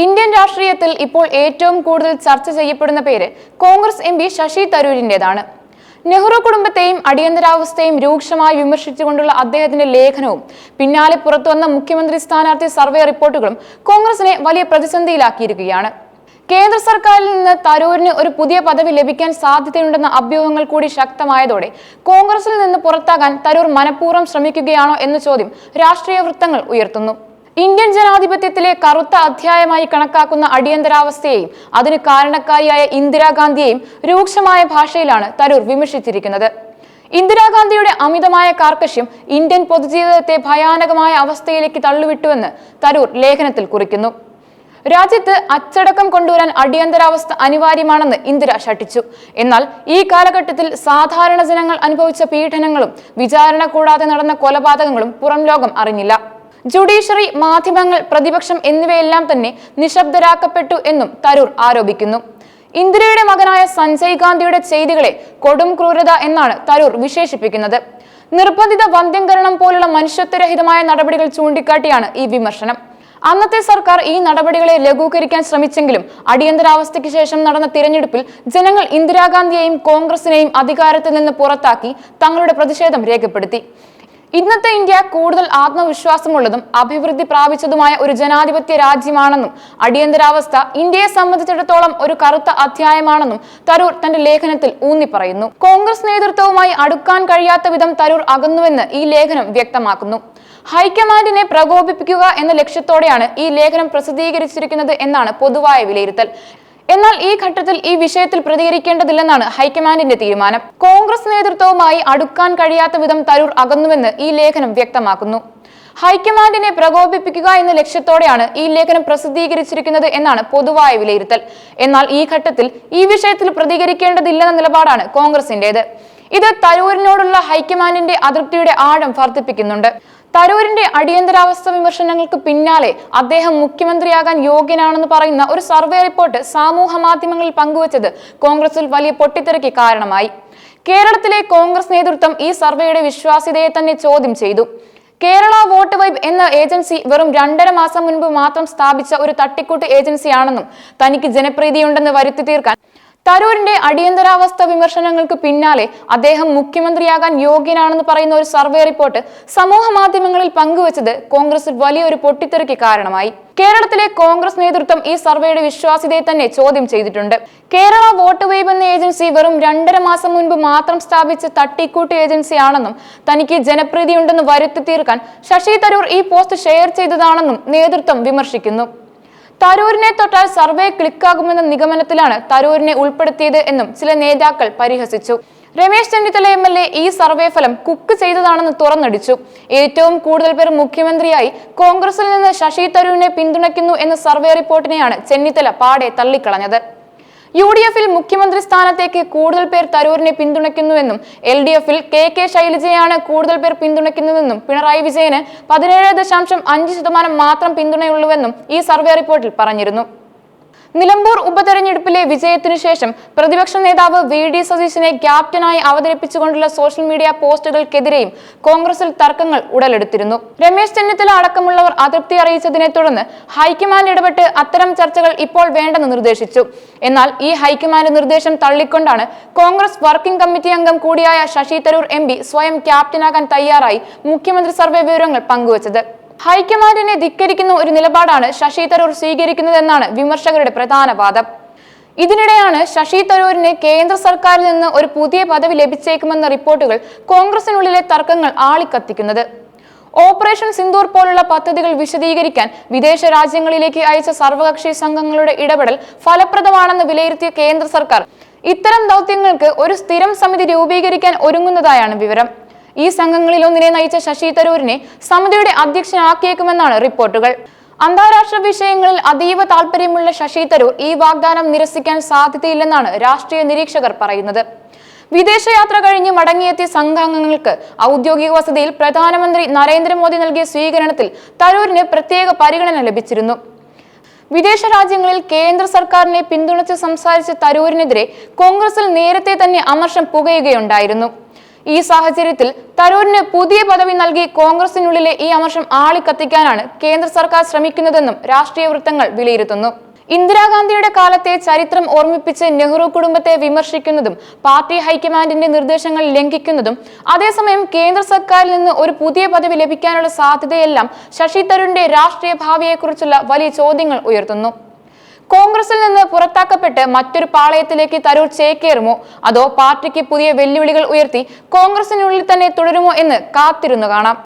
Indian രാഷ്ട്രീയത്തിൽ ഇപ്പോൾ ഏറ്റവും കൂടുതൽ ചർച്ച ചെയ്യപ്പെടുന്ന പേര് കോൺഗ്രസ് എം ശശി തരൂരിന്റെതാണ് നെഹ്റു കുടുംബത്തെയും അടിയന്തരാവസ്ഥയും രൂക്ഷമായി വിമർശിച്ചുകൊണ്ടുള്ള അദ്ദേഹത്തിന്റെ ലേഖനവും പിന്നാലെ പുറത്തുവന്ന മുഖ്യമന്ത്രി സ്ഥാനാർത്ഥി സർവേ റിപ്പോർട്ടുകളും കോൺഗ്രസിനെ വലിയ പ്രതിസന്ധിയിലാക്കിയിരിക്കുകയാണ്. കേന്ദ്ര സർക്കാരിൽ നിന്ന് തരൂരിന് ഒരു പുതിയ പദവി ലഭിക്കാൻ സാധ്യതയുണ്ടെന്ന അഭ്യൂഹങ്ങൾ കൂടി ശക്തമായതോടെ കോൺഗ്രസിൽ നിന്ന് പുറത്താകാൻ തരൂർ മനഃപൂർവം ശ്രമിക്കുകയാണോ എന്ന ചോദ്യം രാഷ്ട്രീയ വൃത്തങ്ങൾ ഉയർത്തുന്നു. ഇന്ത്യൻ ജനാധിപത്യത്തിലെ കറുത്ത അധ്യായമായി കണക്കാക്കുന്ന അടിയന്തരാവസ്ഥയെയും അതിന് കാരണക്കാരിയായ ഇന്ദിരാഗാന്ധിയെയും രൂക്ഷമായ ഭാഷയിലാണ് തരൂർ വിമർശിച്ചിരിക്കുന്നത്. ഇന്ദിരാഗാന്ധിയുടെ അമിതമായ കാർക്കശ്യം ഇന്ത്യൻ പൊതുജീവിതത്തെ ഭയാനകമായ അവസ്ഥയിലേക്ക് തള്ളിവിട്ടുവെന്ന് തരൂർ ലേഖനത്തിൽ കുറിക്കുന്നു. രാജ്യത്ത് അച്ചടക്കം കൊണ്ടുവരാൻ അടിയന്തരാവസ്ഥ അനിവാര്യമാണെന്ന് ഇന്ദിര ഷട്ടിച്ചു എന്നാൽ ഈ കാലഘട്ടത്തിൽ സാധാരണ ജനങ്ങൾ അനുഭവിച്ച പീഡനങ്ങളും വിചാരണ കൂടാതെ നടന്ന കൊലപാതകങ്ങളും പുറം ലോകം അറിഞ്ഞില്ല. ജുഡീഷ്യറി മാധ്യമങ്ങൾ പ്രതിപക്ഷം എന്നിവയെല്ലാം തന്നെ നിശബ്ദരാക്കപ്പെട്ടു എന്നും തരൂർ ആരോപിക്കുന്നു. ഇന്ദിരയുടെ മകനായ സഞ്ജയ് ഗാന്ധിയുടെ ചെയ്തികളെ കൊടും ക്രൂരത എന്നാണ് തരൂർ വിശേഷിപ്പിക്കുന്നത്. നിർബന്ധിത വന്ധ്യംകരണം പോലുള്ള മനുഷ്യത്വരഹിതമായ നടപടികൾ ചൂണ്ടിക്കാട്ടിയാണ് ഈ വിമർശനം. അന്നത്തെ സർക്കാർ ഈ നടപടികളെ ലഘൂകരിക്കാൻ ശ്രമിച്ചെങ്കിലും അടിയന്തരാവസ്ഥയ്ക്ക് ശേഷം നടന്ന തിരഞ്ഞെടുപ്പിൽ ജനങ്ങൾ ഇന്ദിരാഗാന്ധിയെയും കോൺഗ്രസിനെയും അധികാരത്തിൽ നിന്ന് പുറത്താക്കി തങ്ങളുടെ പ്രതിഷേധം രേഖപ്പെടുത്തി. ഇന്നത്തെ ഇന്ത്യ കൂടുതൽ ആത്മവിശ്വാസമുള്ളതും അഭിവൃദ്ധി പ്രാപിച്ചതുമായ ഒരു ജനാധിപത്യ രാജ്യമാണെന്നും അടിയന്തരാവസ്ഥ ഇന്ത്യയെ സംബന്ധിച്ചിടത്തോളം ഒരു കറുത്ത അധ്യായമാണെന്നും തരൂർ തന്റെ ലേഖനത്തിൽ ഊന്നി പറയുന്നു കോൺഗ്രസ് നേതൃത്വവുമായി അടുക്കാൻ കഴിയാത്ത വിധം തരൂർ അകന്നുവെന്ന് ഈ ലേഖനം വ്യക്തമാക്കുന്നു. ഹൈക്കമാൻഡിനെ പ്രകോപിപ്പിക്കുക എന്ന ലക്ഷ്യത്തോടെയാണ് ഈ ലേഖനം പ്രസിദ്ധീകരിച്ചിരിക്കുന്നത് എന്നാണ് പൊതുവായ വിലയിരുത്തൽ. എന്നാൽ ഈ ഘട്ടത്തിൽ ഈ വിഷയത്തിൽ പ്രതികരിക്കേണ്ടതില്ലെന്നാണ് ഹൈക്കമാൻഡിന്റെ തീരുമാനം. കോൺഗ്രസ് നേതൃത്വവുമായി അടുക്കാൻ കഴിയാത്ത വിധം തരൂർ അകന്നുവെന്ന് ഈ ലേഖനം വ്യക്തമാക്കുന്നു. ഹൈക്കമാൻഡിനെ പ്രകോപിപ്പിക്കുക എന്ന ലക്ഷ്യത്തോടെയാണ് ഈ ലേഖനം പ്രസിദ്ധീകരിച്ചിരിക്കുന്നത് എന്നാണ് പൊതുവായ വിലയിരുത്തൽ. എന്നാൽ ഈ ഘട്ടത്തിൽ ഈ വിഷയത്തിൽ പ്രതികരിക്കേണ്ടതില്ലെന്ന നിലപാടാണ് കോൺഗ്രസിന്റേത്. ഇത് തരൂരിനോടുള്ള ഹൈക്കമാൻഡിന്റെ അതൃപ്തിയുടെ ആഴം വർദ്ധിപ്പിക്കുന്നുണ്ട്. തരൂരിന്റെ അടിയന്തരാവസ്ഥ വിമർശനങ്ങൾക്ക് പിന്നാലെ അദ്ദേഹം മുഖ്യമന്ത്രിയാകാൻ യോഗ്യനാണെന്ന് പറയുന്ന ഒരു സർവേ റിപ്പോർട്ട് സാമൂഹ മാധ്യമങ്ങളിൽ പങ്കുവച്ചത് കോൺഗ്രസിൽ വലിയ പൊട്ടിത്തെറിക്ക് കാരണമായി. കേരളത്തിലെ കോൺഗ്രസ് നേതൃത്വം ഈ സർവേയുടെ വിശ്വാസ്യതയെ തന്നെ ചോദ്യം ചെയ്തു. കേരള വോട്ട് വൈബ് എന്ന ഏജൻസി വെറും രണ്ടര മാസം മുൻപ് മാത്രം സ്ഥാപിച്ച ഒരു തട്ടിക്കൂട്ട് ഏജൻസിയാണെന്നും തനിക്ക് ജനപ്രീതിയുണ്ടെന്ന് വരുത്തി തീർക്കാൻ തരൂരിന്റെ അടിയന്തരാവസ്ഥ വിമർശനങ്ങൾക്ക് പിന്നാലെ അദ്ദേഹം മുഖ്യമന്ത്രിയാകാൻ യോഗ്യനാണെന്ന് പറയുന്ന ഒരു സർവേ റിപ്പോർട്ട് സമൂഹ മാധ്യമങ്ങളിൽ പങ്കുവച്ചത് കോൺഗ്രസ് വലിയൊരു പൊട്ടിത്തെറിക്ക് കാരണമായി. കേരളത്തിലെ കോൺഗ്രസ് നേതൃത്വം ഈ സർവേയുടെ വിശ്വാസ്യതയെ തന്നെ ചോദ്യം ചെയ്തിട്ടുണ്ട്. കേരള വോട്ട് വേബ് എന്ന ഏജൻസി വെറും രണ്ടര മാസം മുൻപ് മാത്രം സ്ഥാപിച്ച തട്ടിക്കൂട്ട് ഏജൻസിയാണെന്നും തനിക്ക് ജനപ്രീതിയുണ്ടെന്ന് വരുത്തി തീർക്കാൻ ശശി തരൂർ ഈ പോസ്റ്റ് ഷെയർ ചെയ്തതാണെന്നും നേതൃത്വം വിമർശിക്കുന്നു. തരൂരിനെ തൊട്ടാൽ സർവേ ക്ലിക്കാകുമെന്ന നിഗമനത്തിലാണ് തരൂരിനെ ഉൾപ്പെടുത്തിയത് എന്നും ചില നേതാക്കൾ പരിഹസിച്ചു. Ramesh Chennithala M L A ഈ സർവേ ഫലം കുക്ക് ചെയ്തതാണെന്ന് തുറന്നടിച്ചു. ഏറ്റവും കൂടുതൽ പേർ മുഖ്യമന്ത്രിയായി കോൺഗ്രസിൽ നിന്ന് ശശി തരൂരിനെ പിന്തുണയ്ക്കുന്നു എന്ന സർവേ റിപ്പോർട്ടിനെയാണ് ചെന്നിത്തല പാടെ തള്ളിക്കളഞ്ഞത്. യു ഡി എഫിൽ മുഖ്യമന്ത്രി സ്ഥാനത്തേക്ക് കൂടുതൽ പേർ തരൂരിനെ പിന്തുണയ്ക്കുന്നുവെന്നും എൽ ഡി എഫിൽ കെ കെ ശൈലജയാണ് കൂടുതൽ പേർ പിന്തുണയ്ക്കുന്നതെന്നും പിണറായി വിജയന് പതിനേഴ് ദശാംശം അഞ്ച് ശതമാനം മാത്രം പിന്തുണയുള്ളൂവെന്നും ഈ സർവേ റിപ്പോർട്ടിൽ പറഞ്ഞിരുന്നു. നിലമ്പൂർ ഉപതെരഞ്ഞെടുപ്പിലെ വിജയത്തിനു ശേഷം പ്രതിപക്ഷ നേതാവ് വി ഡി സതീശനെ ക്യാപ്റ്റനായി അവതരിപ്പിച്ചുകൊണ്ടുള്ള സോഷ്യൽ മീഡിയ പോസ്റ്റുകൾക്കെതിരെയും കോൺഗ്രസിൽ തർക്കങ്ങൾ ഉടലെടുത്തിരുന്നു. രമേശ് ചെന്നിത്തല അടക്കമുള്ളവർ അതൃപ്തി അറിയിച്ചതിനെ തുടർന്ന് ഹൈക്കമാൻഡ് ഇടപെട്ട് അത്തരം ചർച്ചകൾ ഇപ്പോൾ വേണ്ടെന്ന് നിർദ്ദേശിച്ചു. എന്നാൽ ഈ ഹൈക്കമാൻഡ് നിർദ്ദേശം തള്ളിക്കൊണ്ടാണ് കോൺഗ്രസ് വർക്കിംഗ് കമ്മിറ്റി അംഗം കൂടിയായ ശശി തരൂർ എം സ്വയം ക്യാപ്റ്റനാകാൻ തയ്യാറായി മുഖ്യമന്ത്രി സർവേ വിവരങ്ങൾ പങ്കുവച്ചത്. ഹൈക്കമാൻഡിനെ ധിക്കരിക്കുന്ന ഒരു നിലപാടാണ് ശശി തരൂർ സ്വീകരിക്കുന്നതെന്നാണ് വിമർശകരുടെ പ്രധാന വാദം. ഇതിനിടെയാണ് ശശി തരൂരിന് കേന്ദ്ര സർക്കാരിൽ നിന്ന് ഒരു പുതിയ പദവി ലഭിച്ചേക്കുമെന്ന റിപ്പോർട്ടുകൾ കോൺഗ്രസിനുള്ളിലെ തർക്കങ്ങൾ ആളിക്കത്തിക്കുന്നത്. ഓപ്പറേഷൻ സിന്ദൂർ പോലുള്ള പദ്ധതികൾ വിശദീകരിക്കാൻ വിദേശ രാജ്യങ്ങളിലേക്ക് അയച്ച സർവകക്ഷി സംഘങ്ങളുടെ ഇടപെടൽ ഫലപ്രദമാണെന്ന് വിലയിരുത്തിയ കേന്ദ്ര സർക്കാർ ഇത്തരം ദൗത്യങ്ങൾക്ക് ഒരു സ്ഥിരം സമിതി രൂപീകരിക്കാൻ ഒരുങ്ങുന്നതായാണ് വിവരം. ഈ സംഘങ്ങളിൽ ഒന്നിനെ നയിച്ച ശശി തരൂരിനെ സമിതിയുടെ അധ്യക്ഷനാക്കിയേക്കുമെന്നാണ് റിപ്പോർട്ടുകൾ. അന്താരാഷ്ട്ര വിഷയങ്ങളിൽ അതീവ താല്പര്യമുള്ള ശശി തരൂർ ഈ വാഗ്ദാനം നിരസിക്കാൻ സാധ്യതയില്ലെന്നാണ് രാഷ്ട്രീയ നിരീക്ഷകർ പറയുന്നത്. വിദേശയാത്ര കഴിഞ്ഞ് മടങ്ങിയെത്തിയ സംഘാംഗങ്ങൾക്ക് ഔദ്യോഗിക വസതിയിൽ പ്രധാനമന്ത്രി നരേന്ദ്രമോദി നൽകിയ സ്വീകരണത്തിൽ തരൂരിന് പ്രത്യേക പരിഗണന ലഭിച്ചിരുന്നു. വിദേശ രാജ്യങ്ങളിൽ കേന്ദ്ര സർക്കാരിനെ പിന്തുണച്ച് സംസാരിച്ച തരൂരിനെതിരെ കോൺഗ്രസിൽ നേരത്തെ തന്നെ അമർഷം പുകയുകയുണ്ടായിരുന്നു. ഈ സാഹചര്യത്തിൽ തരൂരിന് പുതിയ പദവി നൽകി കോൺഗ്രസിനുള്ളിലെ ഈ അമർഷം ആളിക്കത്തിക്കാനാണ് കേന്ദ്ര സർക്കാർ ശ്രമിക്കുന്നതെന്നും രാഷ്ട്രീയ വൃത്തങ്ങൾ വിലയിരുത്തുന്നു. ഇന്ദിരാഗാന്ധിയുടെ കാലത്തെ ചരിത്രം ഓർമ്മിപ്പിച്ച് നെഹ്റു കുടുംബത്തെ വിമർശിക്കുന്നതും പാർട്ടി ഹൈക്കമാൻഡിന്റെ നിർദ്ദേശങ്ങൾ ലംഘിക്കുന്നതും അതേസമയം കേന്ദ്ര സർക്കാരിൽ നിന്ന് ഒരു പുതിയ പദവി ലഭിക്കാനുള്ള സാധ്യതയെല്ലാം ശശി തരൂരിന്റെ രാഷ്ട്രീയ ഭാവിയെക്കുറിച്ചുള്ള വലിയ ചോദ്യങ്ങൾ ഉയർത്തുന്നു. കോൺഗ്രസിൽ നിന്ന് പുറത്താക്കപ്പെട്ട് മറ്റൊരു പാളയത്തിലേക്ക് തരൂർ ചേക്കേറുമോ? അതോ പാർട്ടിക്ക് പുതിയ വെല്ലുവിളികൾ ഉയർത്തി കോൺഗ്രസിനുള്ളിൽ തന്നെ തുടരുമോ എന്ന് കാത്തിരുന്നു കാണാം.